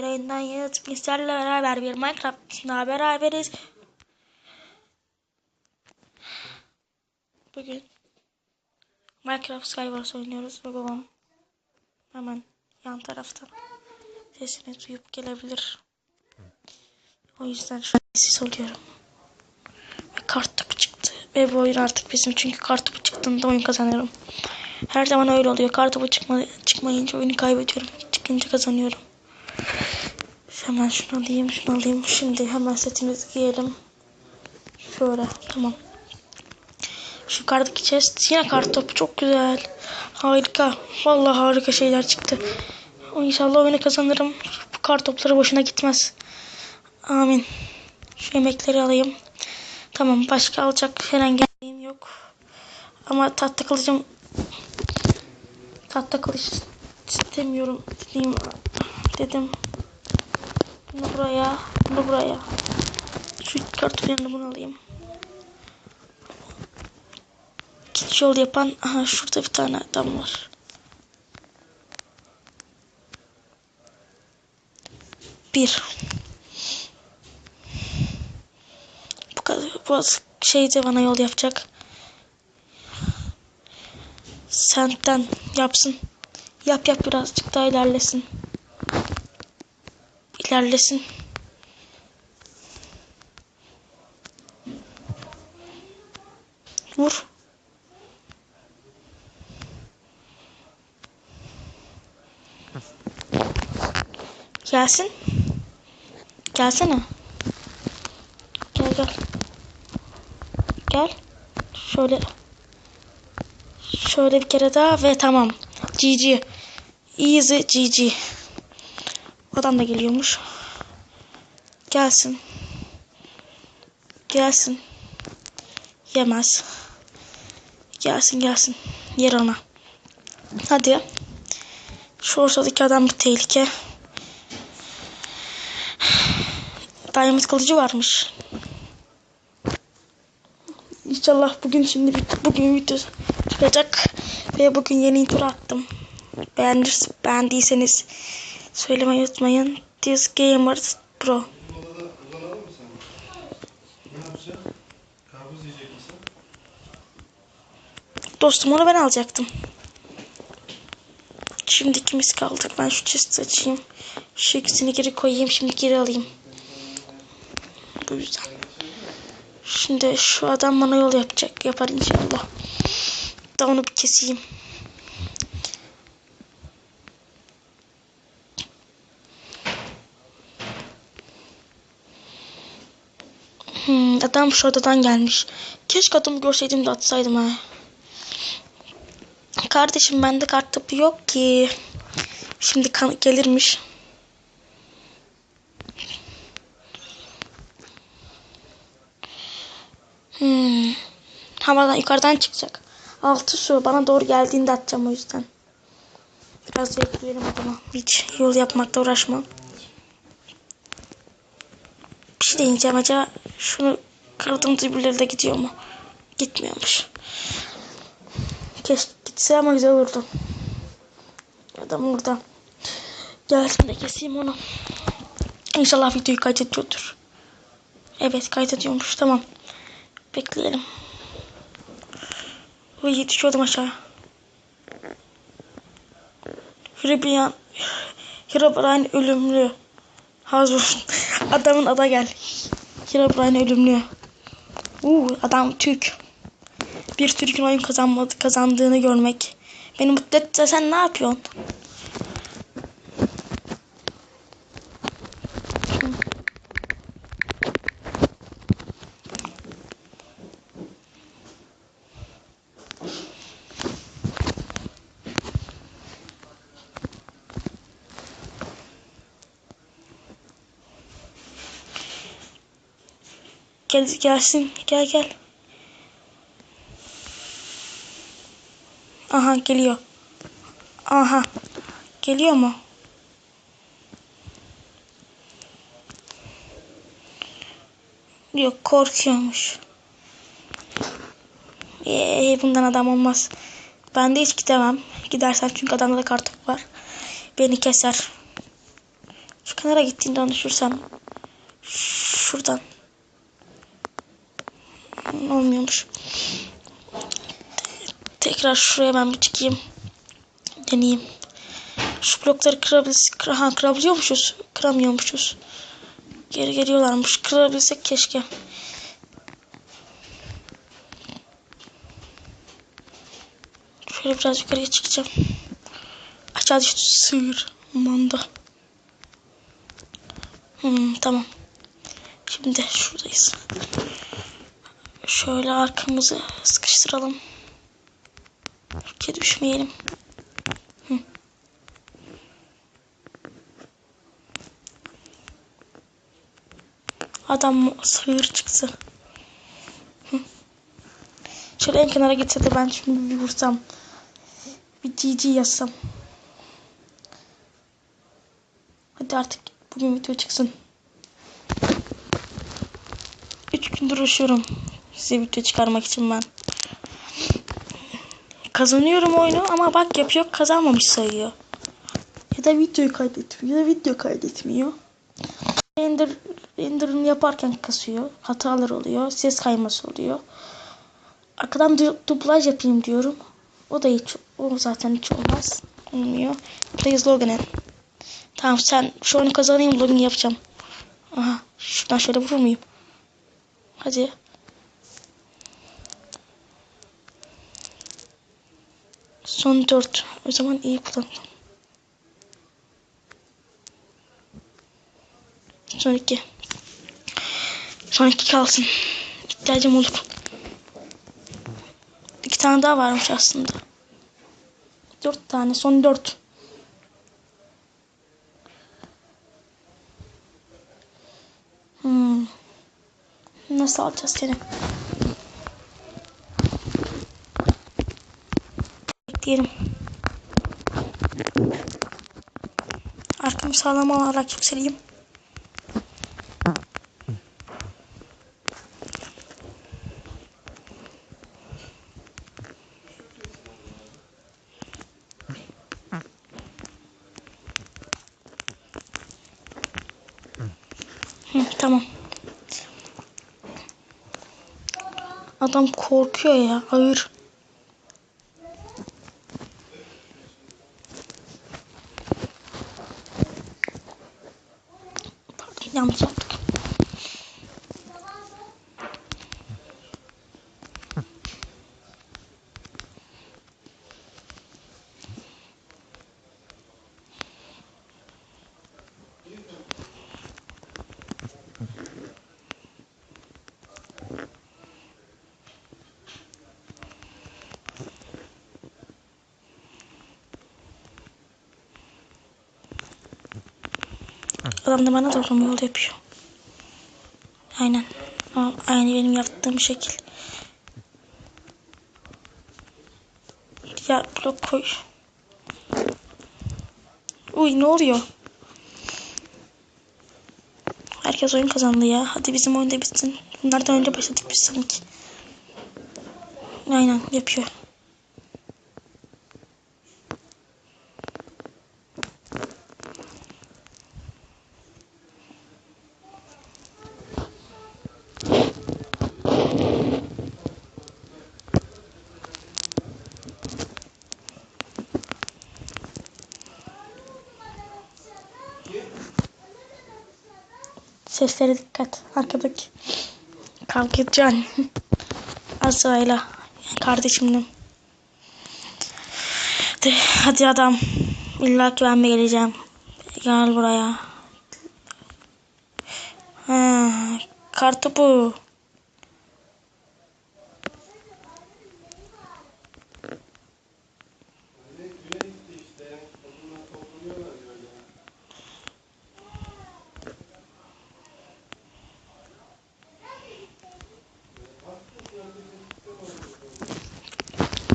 bir oyundayız. Bizlerle beraber bir Minecraft'la beraberiz. Bugün Minecraft Skywars oynuyoruz ve babam hemen yan tarafta sesini duyup gelebilir. O yüzden şu sessiz oluyorum. Ve kart topu çıktı. Ve bu oyun artık bizim çünkü kart topu çıktığında oyun kazanıyorum. Her zaman öyle oluyor. Kart topu çıkma, çıkmayınca oyunu kaybediyorum. Çıkınca kazanıyorum. Hemen şunu alayım, şunu alayım. Şimdi hemen setimizi giyelim. Şöyle, tamam. Şu kartdaki chest yine kart topu çok güzel. Harika. Vallahi harika şeyler çıktı. İnşallah oyunu kazanırım. Bu kart topları boşuna gitmez. Amin. Şu yemekleri alayım. Tamam başka alacak herhangi bir şeyim yok. Ama tahta kılıcım tahta kılıç istemiyorum diyeyim dedim. Bunu buraya, bunu buraya. Şu kartın yanına bunu alayım. Git yol yapan, aha şurada bir tane adam var. Bir. Bu kadar, bu şey de bana yol yapacak. Senden yapsın. Yap yap birazcık daha ilerlesin. İlerlesin. Vur. Gelsin. Gelsene. Gel gel. Gel. Şöyle. Şöyle bir kere daha ve tamam. GG. Easy GG. Adam da geliyormuş. Gelsin. Gelsin. Yemez. Gelsin gelsin. Yer ona. Hadi. Şu ortadaki adam bir tehlike. Diamond kılıcı varmış. İnşallah bugün şimdi bugün video çıkacak ve bugün yeni intro attım. Beğenir, beğendiyseniz söylemeyi unutmayın. This Gamers Pro. Dostum onu ben alacaktım. Şimdi ikimiz kaldık. Ben şu chest açayım. Şu ikisini geri koyayım. Şimdi geri alayım. Bu yüzden. Şimdi şu adam bana yol yapacak. Yapar inşallah. Da onu bir keseyim. Hmm, adam şuradan gelmiş. Keşke adamı görseydim de atsaydım ha. Kardeşim bende kart topu yok ki. Şimdi kan gelirmiş. Hmm. Havadan yukarıdan çıkacak. Altı su bana doğru geldiğinde atacağım o yüzden. Biraz bekleyelim adama. Hiç yol yapmakta uğraşmam. Bir şey deneyeceğim acaba şunu kırdığım dübürleri de gidiyor mu? Gitmiyormuş. Keşke gitse ama güzel olurdu. Adam orada. Gelsin de keseyim onu. İnşallah videoyu kaydediyordur. Evet kaydediyormuş tamam. Bekleyelim. Ve düşüyordum aşağı. Hribrian Herobrine ölümlü. Hazır. Adamın ada gel. Herobrine ölümlü. Uuu adam Türk. Bir Türk'ün oyun kazanmadı, kazandığını görmek. Beni mutlu etse sen ne yapıyorsun? Gel gelsin. Gel gel. Aha geliyor. Aha. Geliyor mu? Yok korkuyormuş. Ee, bundan adam olmaz. Ben de hiç gidemem. Gidersem çünkü adamda da kartop var. Beni keser. Şu kenara gittiğinden düşürsem. Şuradan. Olmuyormuş. Tekrar şuraya ben bir çıkayım. Deneyeyim. Şu blokları kırabiliriz. Kır, ha, kırabiliyormuşuz. Kıramıyormuşuz. Geri geliyorlarmış. Kırabilsek keşke. Şöyle biraz yukarıya çıkacağım. Aşağı düştü sığır. Manda. Hmm, tamam. Şimdi şuradayız. Şöyle arkamızı sıkıştıralım. Ki düşmeyelim. Adam sığır çıktı. Şöyle en kenara de ben şimdi bir vursam. Bir GG yazsam. Hadi artık bugün video çıksın. 3 gündür uğraşıyorum. Size video çıkarmak için ben. Kazanıyorum oyunu ama bak yapıyor kazanmamış sayıyor. Ya da videoyu kaydetmiyor ya da video kaydetmiyor. Render, renderını yaparken kasıyor. Hatalar oluyor. Ses kayması oluyor. Arkadan du dublaj yapayım diyorum. O da hiç, o zaten hiç olmaz. Olmuyor. Please login in. Tamam sen şu oyunu kazanayım login yapacağım. Aha şuradan şöyle vurur muyum? Hadi. Son 4. O zaman iyi kullanalım. Son 2. Son 2 kalsın. İhtiyacım olur. İki tane daha varmış aslında. 4 tane. Son 4. Hmm. Nasıl alacağız seni? Bekleyelim. Arkamı sağlam alarak yükseleyim. Tamam. Adam korkuyor ya. Hayır. Adam da bana doğru mu yol yapıyor? Aynen. Aa, Aynı benim yaptığım şekil. Ya blok koy. Uy ne oluyor? Herkes oyun kazandı ya. Hadi bizim oyun da bitsin. Bunlardan önce başladık biz sanki. Aynen yapıyor. Seslere dikkat. Arkadaki. Kavga edeceksin. Azra'yla. Kardeşimle. Hadi, hadi adam. İlla ki ben mi geleceğim? Gel buraya. Ha, kartı bu.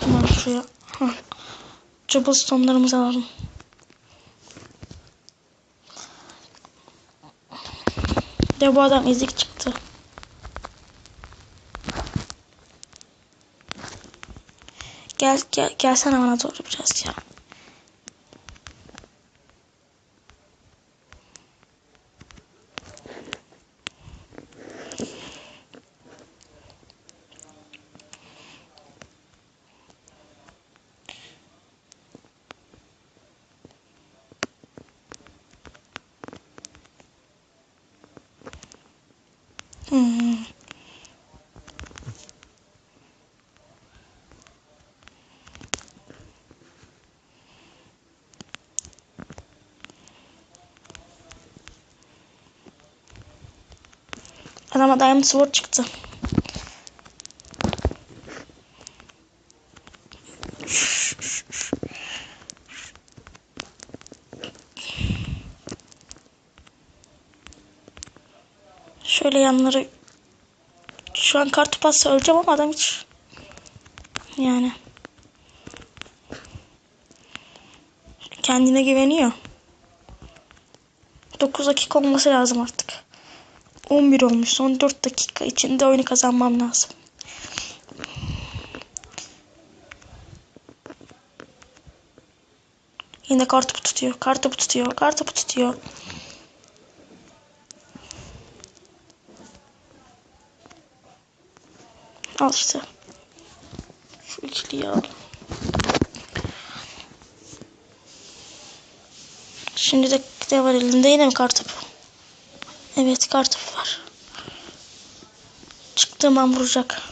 Hemen şuraya. Cobblestone'larımızı alalım. De bu adam ezik çıktı. Gel gel gelsene bana doğru biraz ya. Hmm. Adama Diamond Sword çıktı. Şöyle yanları şu an kartopu öleceğim ama adam hiç yani kendine güveniyor. 9 dakika olması lazım artık. 11 olmuş. Son 4 dakika içinde oyunu kazanmam lazım. Yine kartopu tutuyor. Kartopu tutuyor. Kartopu tutuyor. Al işte. Şu ikiliyi al. Şimdi de ne var elinde yine mi kartopu? Evet kartopu var. Çıktığım an vuracak.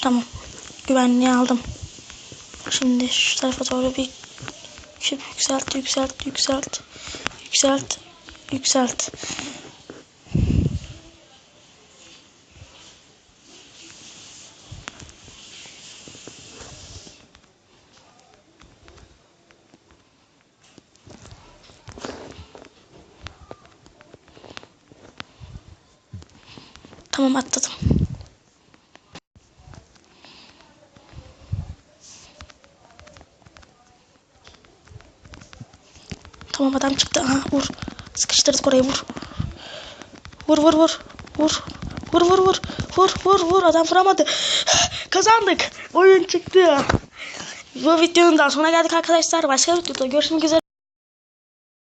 Tamam. Güvenliği aldım. Şimdi şu tarafa doğru bir küp yükselt, yükselt, yükselt, yükselt, yükselt. Tamam atladım. Tamam adam çıktı. Aha vur. Sıkıştırdık orayı vur. Vur vur vur. Vur. Vur vur vur. Vur vur vur. Adam vuramadı. Kazandık. Oyun çıktı. Bu videonun daha sonuna geldik arkadaşlar. Başka bir videoda görüşmek üzere.